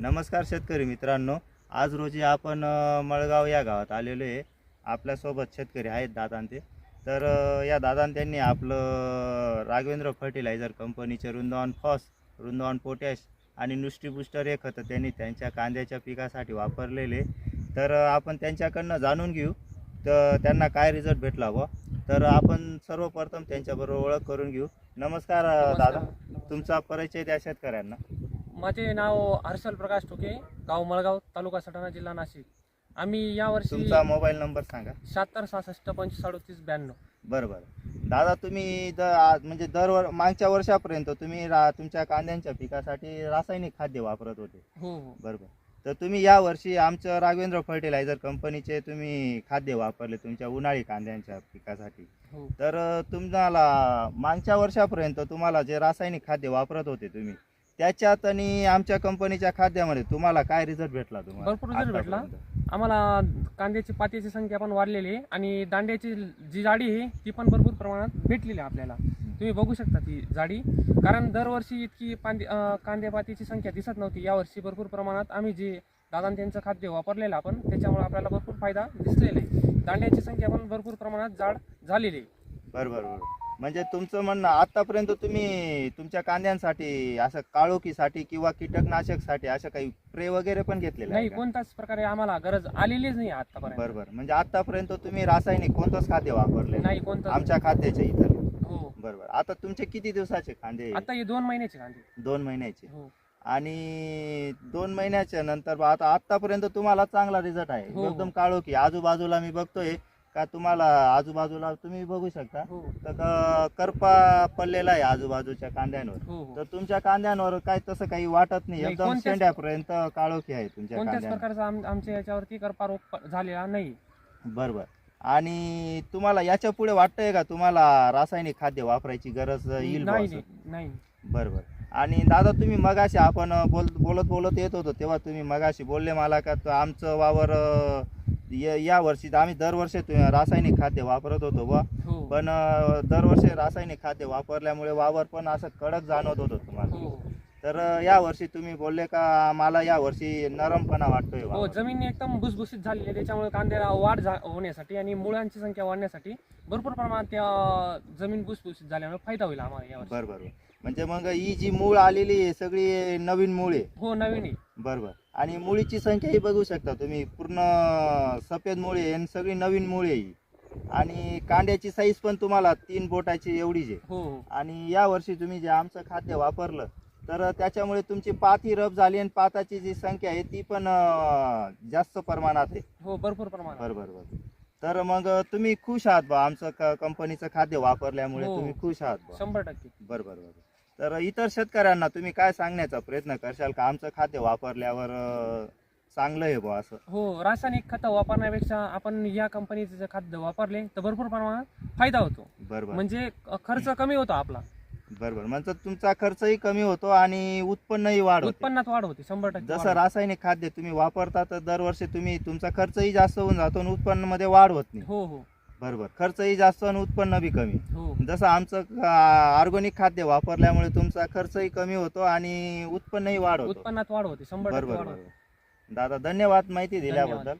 नमस्कार शेतकरी मित्रांनो. आज रोजी आपण मळगाव या गावात आलेलो आहे. आपल्यासोबत शेतकरी आहेत दादान ते तर या दादान त्यांनी आपलं राघवेंद्र फर्टिलायझर कंपनीचे रुंदावन फॉस रुंदावन पोटॅश आणि नुस्ट्री बुस्टर हे खतं त्यांनी त्यांच्या कांद्याच्या पिकासाठी वापरलेले. तर आपण त्यांच्याकडनं जाणून घेऊ. तर त्यांना काय रिझल्ट भेटला बुवा? तर आपण सर्वप्रथम त्यांच्याबरोबर ओळख करून घेऊ. नमस्कार दादा. तुमचा परिचय द्या शेतकऱ्यांना. माझे नाव हर्षल प्रकाश टोके गाव मळगाव तालुका सटाणा जिल्हा नाशिक. आम्ही यावर्षी तुमचा मोबाईल नंबर सांगा. शहात्तर सहासष्ट पंचवीस अडतीस ब्याण्णव. बरं बरं दादा तुम्ही द आ- म्हणजे दर मागच्या वर्षापर्यंत तुम्ही रा तुमच्या कांद्यांच्या पिकासाठी रासायनिक खाद्य वापरत होते. हो हो. बरोबर. तर तुम्ही या वर्षी आमचं राघवेंद्र फर्टिलायझर कंपनीचे तुम्ही खाद्य वापरले तुमच्या उन्हाळी कांद्यांच्या पिकासाठी. हो. तर अ, तुम्हाला मागच्या वर्षापर्यंत तुम्हाला जे रासायनिक खाद्य वापरत होते तुम्ही त्याच्यात आणि आमच्या कंपनीच्या खाद्यामध्ये तुम्हाला काय रिझल्ट भेटला तुम्हाला? भरपूर result भेटला. आतापर्यंत? आम्हाला कांद्याची पातीची संख्या पण वाढलेली आहे आणि दांड्याची जी जाडी आहे ती पण भरपूर प्रमाणात भेटलेली आहे आपल्याला. तुम्ही बघू शकता ती जाडी. कारण दरवर्षी इतकी पांदे अं, कांद्या पातीची संख्या दिसत नव्हती. यावर्षी भरपूर प्रमाणात आम्ही जे दादा त्यांचं खाद्य वापरलेलं आपण त्याच्यामुळे आपल्याला भरपूर फायदा दिसलेला आहे. दांड्याची संख्या पण भरपूर प्रमाणात जाड झालेली आहे. बरोबर बरोबर म्हणजे तुमचं म्हणणं आतापर्यंत तुम्ही तुमच्या कांद्यांसाठी असं काळोखीसाठी किंवा कीटकनाशकसाठी असं काही स्प्रे वगैरे पण घेतलेले आहे नाही का? कोणत्याच प्रकारे आम्हाला गरज आलेलीच नाही आतापर्यंत. बरोबर. म्हणजे आतापर्यंत तुम्ही रासायनिक कोणतंच खाद्य वापरले नाही? नाही कोणतं आमच्या खाद्याच्या इतर हो. बरोबर. आता तुमचे किती दिवसाचे कांदे? आता हे दोन महिन्याचे कांदे. दोन महिन्याचे. हो. आणि दोन महिन्याच्या नंतर बा आता आतापर्यंत तुम्हाला चांगला रिझल्ट आहे. हो, हो. एकदम काळोखी. आजूबाजूला मी बघतोय का तुम्हाला आजूबाजूला तुम्ही बघू शकता. हो. तर क- करपा पडलेला आहे आजूबाजूच्या कांद्यांवर. हो हो. तर तुमच्या कांद्यांवर काय तसं काही वाटत नाही. नाही, एकदम कोणत्याच- शेंड्यापर्यंत काळोखी आहे तुमच्या कोणत्याच कांद्यांवर. प्रकारचा आम- आमच्या याच्यावरती करपा रोग प- झालेला नाही. बरोबर. आणि तुम्हाला याच्यापुढे वाटतंय का तुम्हाला रासायनिक खाद्य वापरायची गरज येईल बुवा नाही असं? नाही नाही. बरोबर. आणि दादा तुम्ही मगाशी आपण बोल बोलत बोलत येत होतो तेव्हा तुम्ही मगाशी बोलले मला का तो आमचं वावर अं, या या वर्षी आम्ही दरवर्षी रासायनिक खाद्य वापरत होतो बुवा. हो. पण दरवर्षी रासायनिक खाद्य वापरल्यामुळे वावर पण असं कडक जाणवत होतं तुम्हाला. हो. तर या वर्षी तुम्ही बोलले का मला या वर्षी नरमपणा वाटतोय हो. जमीन एकदम भुसभुशीत झालेली आहे. त्याच्यामुळे कांद्याला वाढ होण्यासाठी आणि मुळांची संख्या वाढण्यासाठी भरपूर प्रमाणात त्या जमीन भुसभुशीत झाल्यामुळे फायदा होईल आम्हाला यावर्षी बरं बरं. म्हणजे मग ही जी मूळ आलेली आहे सगळी नवीन मूळ आहे. हो नवीन आहे. बरोबर. आणि मुळीची संख्याही बघू शकता तुम्ही. पूर्ण सफेद मुळी आहे आणि सगळी नवीन मुळी आहे ही. आणि कांद्याची साईज पण तुम्हाला तीन बोटाची एवढीच आहे. हो हो. आणि या वर्षी तुम्ही जे आमचं खाद्य वापरलं तर त्याच्यामुळे तुमची पात ही रब झाली आणि पाताची जी संख्या आहे ती पण अं, जास्त प्रमाणात आहे. हो भरपूर प्रमाणात. बरोबर बरोबर. तर मग तुम्ही खुश आहात बा आमचं क- कंपनीचं खाद्य वापरल्यामुळे हो. तुम्ही खुश आहात बा. शंभर टक्के. बरोबर बरोबर. तर इतर शेतकऱ्यांना तुम्ही काय सांगण्याचा प्रयत्न करशाल का? आमचं खाद्य वापरल्यावर चांगलं आहे बुवा असं. हो रासायनिक खतं वापरण्यापेक्षा आपण या कंपनीचे जर खाद्य वापरले तर भरपूर प्रमाणात फायदा होतो. बरोबर. म्हणजे खर्च कमी होतो आपला. बरोबर. म्हणजे तुमचा खर्चही कमी होतो आणि उत्पन्नही वाढ होते. उत्पन्नात वाढ होते शंभर टक्के जसं. रासायनिक खाद्य तुम्ही वापरता तर दरवर्षी तुम्ही तुमचा खर्चही जास्त होऊन जातो आणि उत्पन्नामध्ये वाढ होत नाही. हो हो. बरोबर. खर्चही जास्त आणि उत्पन्न बी कमी. हो. जसं आमचं ऑर्गॅनिक खाद्य वापरल्यामुळे तुमचा खर्चही कमी होतो आणि उत्पन्नही वाढ होतो. उत्पन्नात वाढ होते शंभर टक्के बरोबर वाढ होते. बरोबर. दादा धन्यवाद माहिती दिल्याबद्दल.